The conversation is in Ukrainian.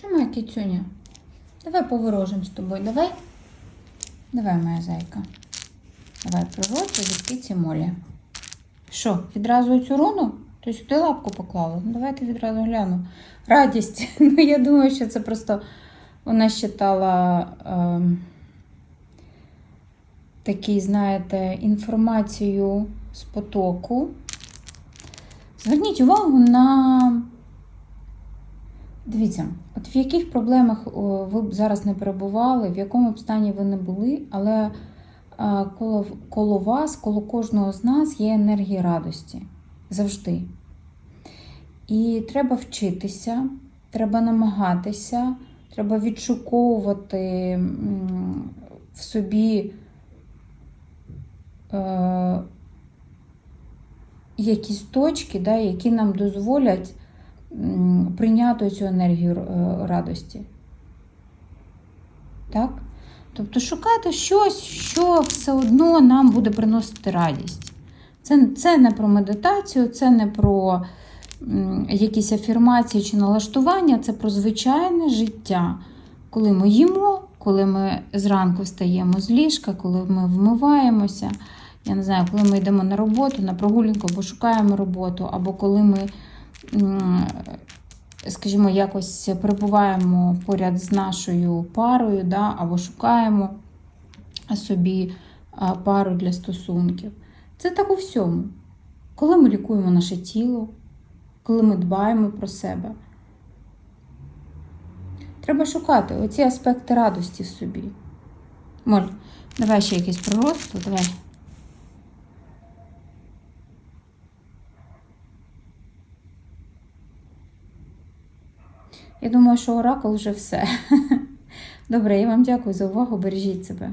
Що моя кицюня? Давай поворожимо з тобою. Давай. Давай, моя зайка. Давай пророцю від киці Молі. Що, відразу цю руну? Ти сюди лапку поклала? Ну, давайте відразу гляну. Радість. Ну, я думаю, що це просто вона читала ем, такий, знаєте, інформацію з потоку. Зверніть увагу на. Дивіться, от в яких проблемах ви б зараз не перебували, в якому б стані ви не були, але коло, коло вас, коло кожного з нас є енергія радості. Завжди. І треба вчитися, треба намагатися, треба відшуковувати в собі е, якісь точки, да, які нам дозволять прийняти цю енергію е, радості. Так? Тобто шукати щось, що все одно нам буде приносити радість. Це, це не про медитацію, це не про якісь афірмації чи налаштування, це про звичайне життя. Коли ми їмо, коли ми зранку встаємо з ліжка, коли ми вмиваємося. Я не знаю, коли ми йдемо на роботу, на прогулянку, або шукаємо роботу, або коли ми, скажімо, якось перебуваємо поряд з нашою парою, да, або шукаємо собі пару для стосунків. Це так у всьому. Коли ми лікуємо наше тіло, коли ми дбаємо про себе. Треба шукати оці аспекти радості в собі. Моль, давай ще якесь пророцтво, давай. Я думаю, що оракул вже все. Добре, я вам дякую за увагу. Бережіть себе.